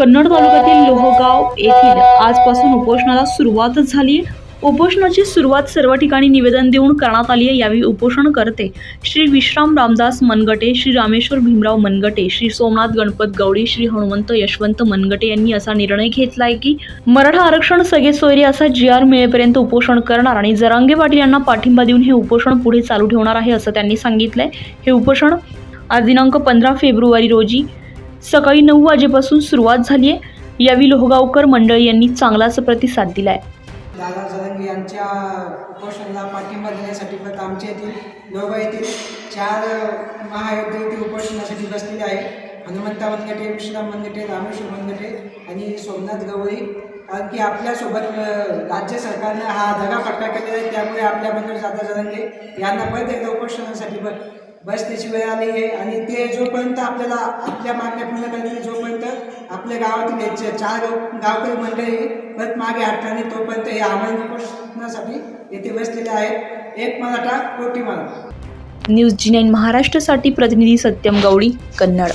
कन्नड तालुक्यातील लोहगाव येथील आजपासून उपोषणाला सुरुवात झाली. आहे उपोषणाची सुरुवात सर्व ठिकाणी निवेदन देऊन करण्यात आली आहे. यावेळी उपोषण करते श्री विश्राम रामदास मनगटे श्री रामेश्वर भीमराव मनगटे श्री सोमनाथ गणपत गौडी श्री हनुमंत यशवंत मनगटे यांनी असा निर्णय घेतला आहे की मराठा आरक्षण सगळे सोयरे असा जी आर मिळेपर्यंत उपोषण करणार आणि जरांगे पाटील यांना पाठिंबा देऊन हे उपोषण पुढे चालू ठेवणार आहे असं त्यांनी सांगितलंय. हे उपोषण आज दिनांक पंधरा फेब्रुवारी रोजी सकाळी नऊ वाजेपासून सुरुवात झाली आहे. यावेळी लोहगावकर मंडळी यांनी चांगलाच प्रतिसाद दिलाय. दादा जरंगे यांच्या उपोषणाला पाठिंबा देण्यासाठी पण आमच्या येथील लोक येथील चार महायुद्ध येथे उपोषणासाठी बसलेले आहे. हनुमंता मनगटे विश्राम मनगटे रामेश्वर मनगटे आणि सोमनाथ गवळी. कारण की आपल्यासोबत राज्य सरकारनं हा दगाफटका केलेला आहे. त्यामुळे आपल्या मनोज दादा जरंगे यांना परत एकदा उपोषणासाठी पण बसण्याची वेळ आली आहे. आणि ते जोपर्यंत आपल्याला आपल्या मागण्या पूर्ण करण्याची जोपर्यंत आपल्या गावातील चार गाव गावकरी मंडळी परत मागे हटणार तोपर्यंत हे आम्हाला उपोषणासाठी येथे बसलेले आहेत. एक मराठा कोटी मराठा. न्यूज जी नाईन महाराष्ट्रासाठी प्रतिनिधी सत्यम गौडी कन्नड.